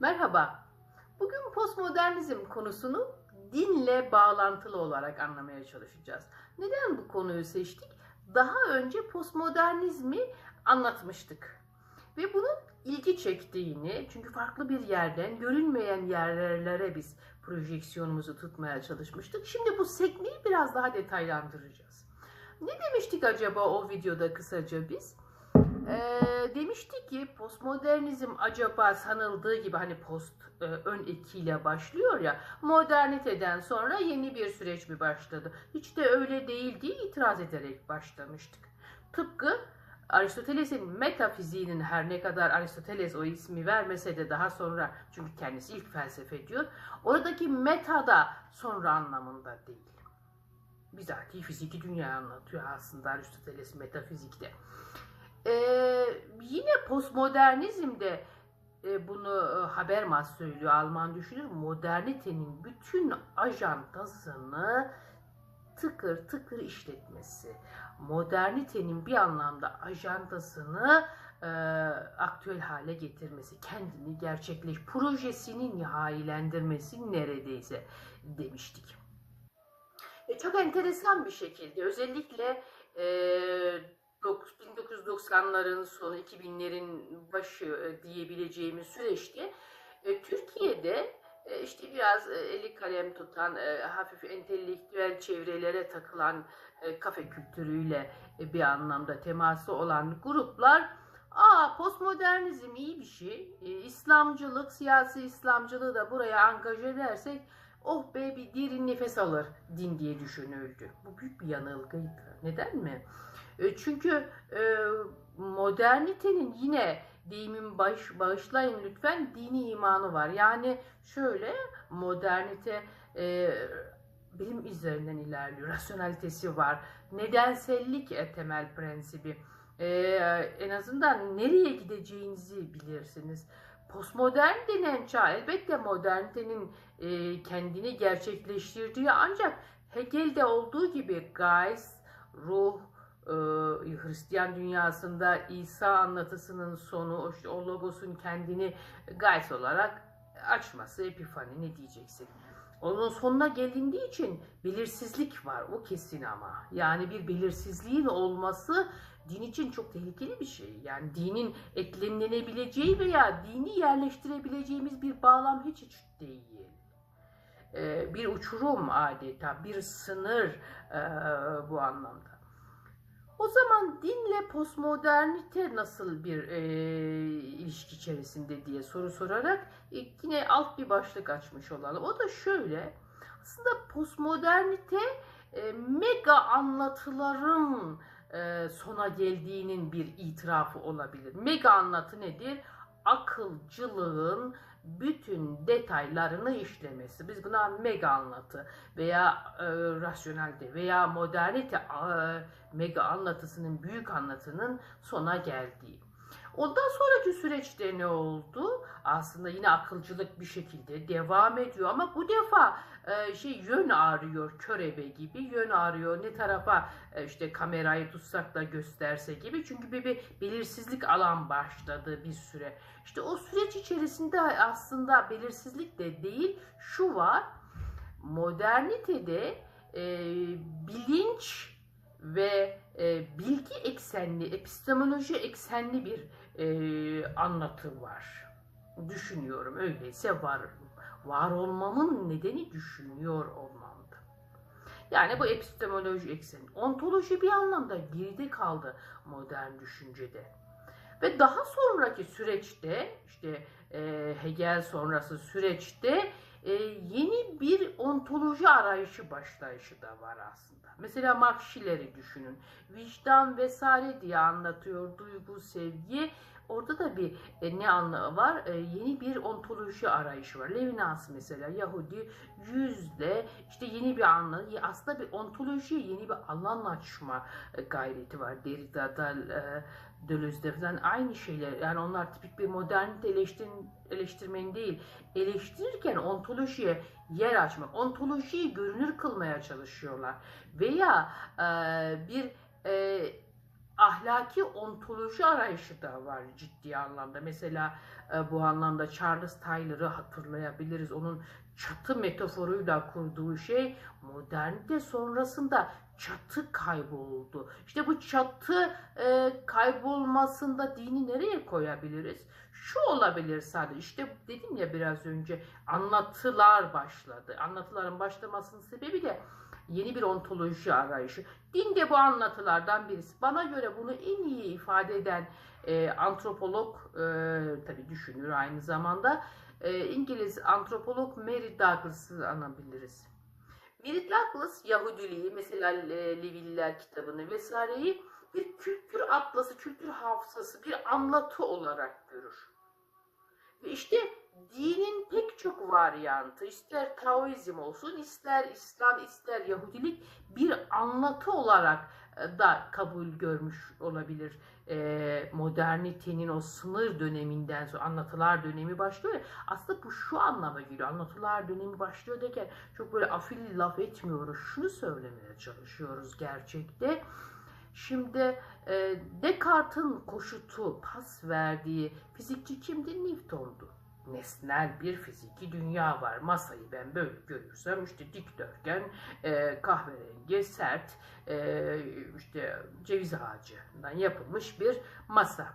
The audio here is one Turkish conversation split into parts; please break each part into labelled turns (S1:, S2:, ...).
S1: Merhaba. Bugün postmodernizm konusunu dinle bağlantılı olarak anlamaya çalışacağız. Neden bu konuyu seçtik? Daha önce postmodernizmi anlatmıştık. Ve bunun ilgi çektiğini, çünkü farklı bir yerden görünmeyen yerlere biz projeksiyonumuzu tutmaya çalışmıştık. Şimdi bu sekmeyi biraz daha detaylandıracağız. Ne demiştik acaba o videoda kısaca biz? Ee, demişti ki postmodernizm acaba sanıldığı gibi hani post e, ön ekiyle başlıyor ya moderniteden sonra yeni bir süreç mi başladı? Hiç de öyle değil diye itiraz ederek başlamıştık. Tıpkı Aristoteles'in metafiziğinin her ne kadar Aristoteles o ismi vermese de daha sonra çünkü kendisi ilk felsefe diyor. Oradaki meta da sonra anlamında değil. Bizatihi fiziki dünya anlatıyor aslında Aristoteles metafizikte. Ee, yine postmodernizmde e, bunu e, Habermas söylüyor Alman düşünür. Modernitenin bütün ajantasını tıkır tıkır işletmesi. Modernitenin bir anlamda ajandasını e, aktüel hale getirmesi, kendini gerçekleş, projesini nihayilendirmesi neredeyse demiştik. E, çok enteresan bir şekilde özellikle e, 1990'ların sonu 2000'lerin başı e, diyebileceğimiz süreçte e, Türkiye'de e, işte biraz eli kalem tutan hafif entelektüel çevrelere takılan kafe kültürüyle bir anlamda teması olan gruplar Aa postmodernizm iyi bir şey. İslamcılık, siyasi İslamcılığı da buraya angaje edersek oh be bir derin nefes alır din diye düşünüldü. Bu büyük bir yanılgıydı. Neden mi? E, çünkü e, modernitenin yine deyimin baş, bağışlayın lütfen dini imanı var. Yani şöyle modernite e, bilim üzerinden ilerliyor. Rasyonalitesi var. Nedensellik e, temel prensibi. E, en azından nereye gideceğinizi bilirsiniz. Postmodern denen çağ elbette modernitenin e, kendini gerçekleştirdiği ancak Hegel'de olduğu gibi Geist, ruh, Hristiyan dünyasında İsa anlatısının sonu, işte o logosun kendini Geist olarak açması, epifani ne diyeceksin. Onun sonuna gelindiği için belirsizlik var, o kesin ama. Yani bir belirsizliğin olması din için çok tehlikeli bir şey. Yani dinin eklenilebileceği veya dini yerleştirebileceğimiz bir bağlam hiç hiç değil. Ee, bir uçurum adeta, bir sınır e, bu anlamda. O zaman dinle postmodernite nasıl bir e, ilişki içerisinde diye soru sorarak e, yine alt bir başlık açmış olalım. O da şöyle, aslında postmodernite e, mega anlatıların e, sona geldiğinin bir itirafı olabilir. Mega anlatı nedir? Akılcılığın bütün detaylarını işlemesi. Biz buna mega anlatı veya e, rasyonelite veya modernite e, mega anlatısının büyük anlatının sona geldiği. Ondan sonraki süreçte ne oldu? Aslında yine akılcılık bir şekilde devam ediyor ama bu defa e, şey yön arıyor körebe gibi yön arıyor ne tarafa e, işte kamerayı tutsak da gösterse gibi çünkü bir, bir belirsizlik alan başladı bir süre. İşte o süreç içerisinde aslında belirsizlik de değil şu var modernitede e, bilinç ve e, bilgi eksenli, epistemoloji eksenli bir e, anlatı var. Düşünüyorum öyleyse var. Var olmamın nedeni düşünüyor olmamdı. Yani bu epistemoloji ekseni. Ontoloji bir anlamda geride kaldı modern düşüncede. Ve daha sonraki süreçte işte e, Hegel sonrası süreçte e, yeni bir ontoloji arayışı başlayışı da var aslında. Mesela Max Schiller'i düşünün. Vicdan vesaire diye anlatıyor duygu, sevgi. Orada da bir e, ne anlamı var? E, yeni bir ontoloji arayışı var. Levinas mesela Yahudi yüzle işte yeni bir anlamı. Aslında bir ontoloji yeni bir alan açma e, gayreti var. Derrida'da, e, Deleuze'de falan aynı şeyler. Yani onlar tipik bir modernite eleştir, eleştirmeni değil. Eleştirirken ontolojiye yer açmak, ontolojiyi görünür kılmaya çalışıyorlar. Veya e, bir e, ahlaki ontoloji arayışı da var ciddi anlamda. Mesela e, bu anlamda Charles Taylor'ı hatırlayabiliriz. Onun çatı metaforuyla kurduğu şey modernite sonrasında çatı kayboldu. İşte bu çatı e, kaybolmasında dini nereye koyabiliriz? Şu olabilir sadece. İşte dedim ya biraz önce anlatılar başladı. Anlatıların başlamasının sebebi de yeni bir ontoloji arayışı. Din de bu anlatılardan birisi. Bana göre bunu en iyi ifade eden e, antropolog, e, tabii düşünür aynı zamanda, e, İngiliz antropolog Mary Douglas'ı anabiliriz. Mary Douglas Yahudiliği, mesela e, Leviller kitabını vesaireyi bir kültür atlası, kültür hafızası, bir anlatı olarak görür. Ve işte dinin pek çok varyantı, ister Taoizm olsun, ister İslam, ister Yahudilik bir anlatı olarak e, da kabul görmüş olabilir. E, modernitenin o sınır döneminden sonra anlatılar dönemi başlıyor ya, aslında bu şu anlama geliyor. Anlatılar dönemi başlıyor derken çok böyle afilli laf etmiyoruz. Şunu söylemeye çalışıyoruz gerçekte. Şimdi e, Descartes'in koşutu, pas verdiği fizikçi kimdi? Newton'du. Nesnel bir fiziki dünya var. Masayı ben böyle görürsem işte dikdörtgen, e, kahverengi, sert, e, işte ceviz ağacından yapılmış bir masa.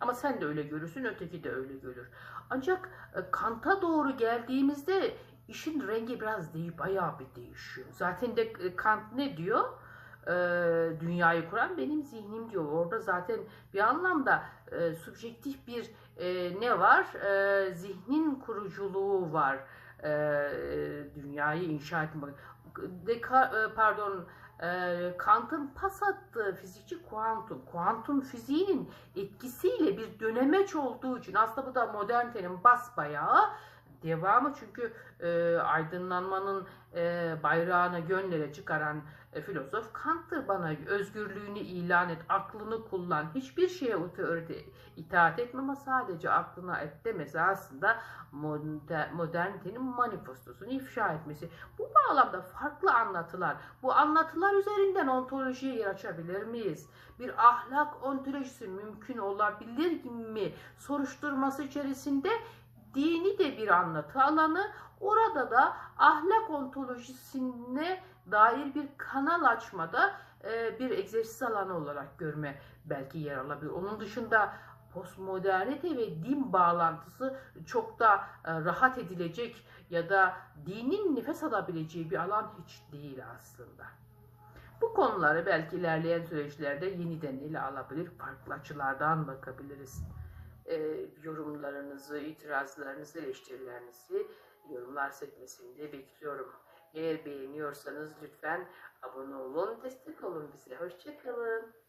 S1: Ama sen de öyle görürsün, öteki de öyle görür. Ancak e, Kant'a doğru geldiğimizde işin rengi biraz değil, bayağı bir değişiyor. Zaten de e, Kant ne diyor? E, dünyayı kuran benim zihnim diyor. Orada zaten bir anlamda e, subjektif bir e, ne var? E, zihnin kuruculuğu var. E, dünyayı inşa etmek. Deka, e, pardon e, Kant'ın pas attığı fizikçi kuantum. Kuantum fiziğinin etkisiyle bir dönemeç olduğu için aslında bu da modernitenin basbayağı devamı çünkü e, aydınlanmanın e, bayrağını gönlere çıkaran filozof Kant'tır bana özgürlüğünü ilan et, aklını kullan, hiçbir şeye otorite itaat etme ama sadece aklına et demesi aslında moder, modernitenin manifestosunu ifşa etmesi. Bu bağlamda farklı anlatılar, bu anlatılar üzerinden ontolojiye yer açabilir miyiz? Bir ahlak ontolojisi mümkün olabilir mi? Soruşturması içerisinde dini de bir anlatı alanı, orada da ahlak ontolojisine dair bir kanal açmada e, bir egzersiz alanı olarak görme belki yer alabilir. Onun dışında postmodernite ve din bağlantısı çok da e, rahat edilecek ya da dinin nefes alabileceği bir alan hiç değil aslında. Bu konuları belki ilerleyen süreçlerde yeniden ele alabilir, farklı açılardan bakabiliriz e, yorumlarınızı, itirazlarınızı, eleştirilerinizi yorumlar sekmesinde bekliyorum. Eğer beğeniyorsanız lütfen abone olun, destek olun bize. Hoşçakalın.